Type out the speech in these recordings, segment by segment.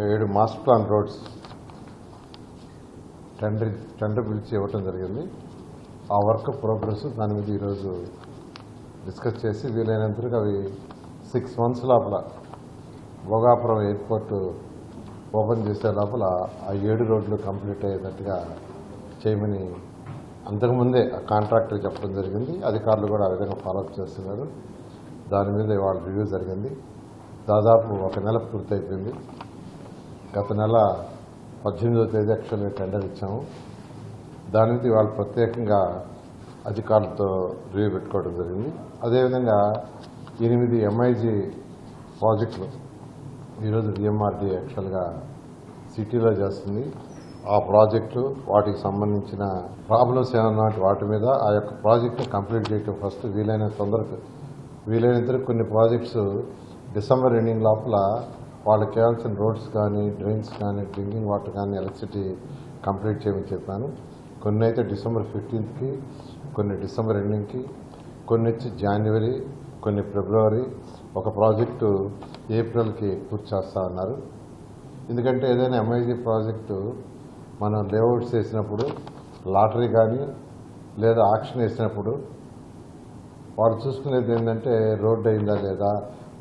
ఏడు master plan roads tender tender పిలిచి ఇవ్వటం జరిగింది. ఆ వర్క్ ప్రోగ్రెస్ దాని మీద ఈరోజు డిస్కస్ చేసి వీలైనంతగా అవి సిక్స్ మంత్స్ లోపల భోగాపురం ఎయిర్పోర్ట్ ఓపెన్ చేసే లోపల ఆ ఏడు రోడ్లు కంప్లీట్ అయ్యేటట్టుగా చేయమని అంతకుముందే ఆ కాంట్రాక్టర్ చెప్పడం జరిగింది. అధికారులు కూడా ఆ విధంగా ఫాలోఅప్ చేస్తున్నారు. దాని మీద ఇవాళ రివ్యూ జరిగింది. దాదాపు ఒక నెల పూర్తయిపోయింది. గత నెల పద్దెనిమిదో తేదీ యాక్చువల్గా టెండర్ ఇచ్చాము. దాని మీద ఇవాళ ప్రత్యేకంగా అధికారులతో రివ్యూ పెట్టుకోవడం జరిగింది. అదేవిధంగా ఎనిమిది ఎంఐజీ ప్రాజెక్టులు ఈరోజు డిఎంఆర్డీ యాక్చువల్గా సిటీలో చేస్తుంది. ఆ ప్రాజెక్టు వాటికి సంబంధించిన ప్రాబ్లమ్స్ ఏమన్నా వాటి మీద ఆ యొక్క ప్రాజెక్ట్ని కంప్లీట్ చేయటం ఫస్ట్ వీలైన తొందరగా వీలైనంత కొన్ని ప్రాజెక్ట్స్ డిసెంబర్ ఎండింగ్ లోపల వాళ్ళకి కావాల్సిన రోడ్స్ కానీ డ్రైన్స్ కానీ డ్రింకింగ్ వాటర్ కానీ ఎలక్ట్రిసిటీ కంప్లీట్ చేయమని చెప్పాను. కొన్ని అయితే డిసెంబర్ ఫిఫ్టీన్త్కి కొన్ని డిసెంబర్ ఎండింగ్కి కొన్ని వచ్చి జనవరి కొన్ని ఫిబ్రవరి ఒక ప్రాజెక్టు ఏప్రిల్కి పూర్తి చేస్తా ఉన్నారు ఎందుకంటే ఏదైనా ఎంఐజీ ప్రాజెక్టు మనం లేఅవుట్స్ వేసినప్పుడు లాటరీ కానీ లేదా ఆక్షన్ వేసినప్పుడు వారు చూసుకునేది ఏంటంటే రోడ్ అయిందా లేదా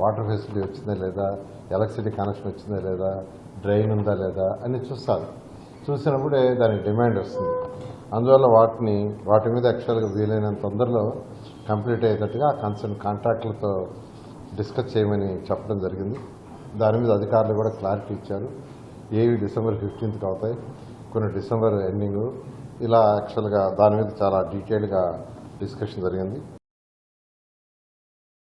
వాటర్ ఫెసిలిటీ వచ్చిందా లేదా? ఎలక్ట్రిసిటీ కనెక్షన్ వచ్చిందా లేదా? డ్రైన్ ఉందా లేదా? అని చూస్తారు. చూసినప్పుడే దానికి డిమాండ్ వస్తుంది. అందువల్ల వాటిని వాటి మీద యాక్చువల్గా వీలైనంత తొందరలో కంప్లీట్ అయ్యేటట్టుగా కన్సర్న్ కాంట్రాక్టులతో డిస్కస్ చేయమని చెప్పడం జరిగింది. దాని మీద అధికారులు కూడా క్లారిటీ ఇచ్చారు. ఏవి డిసెంబర్ ఫిఫ్టీన్త్కి అవుతాయి కొన్ని డిసెంబర్ ఎండింగ్ ఇలా యాక్చువల్గా దాని మీద చాలా డీటెయిల్గా డిస్కషన్ జరిగింది.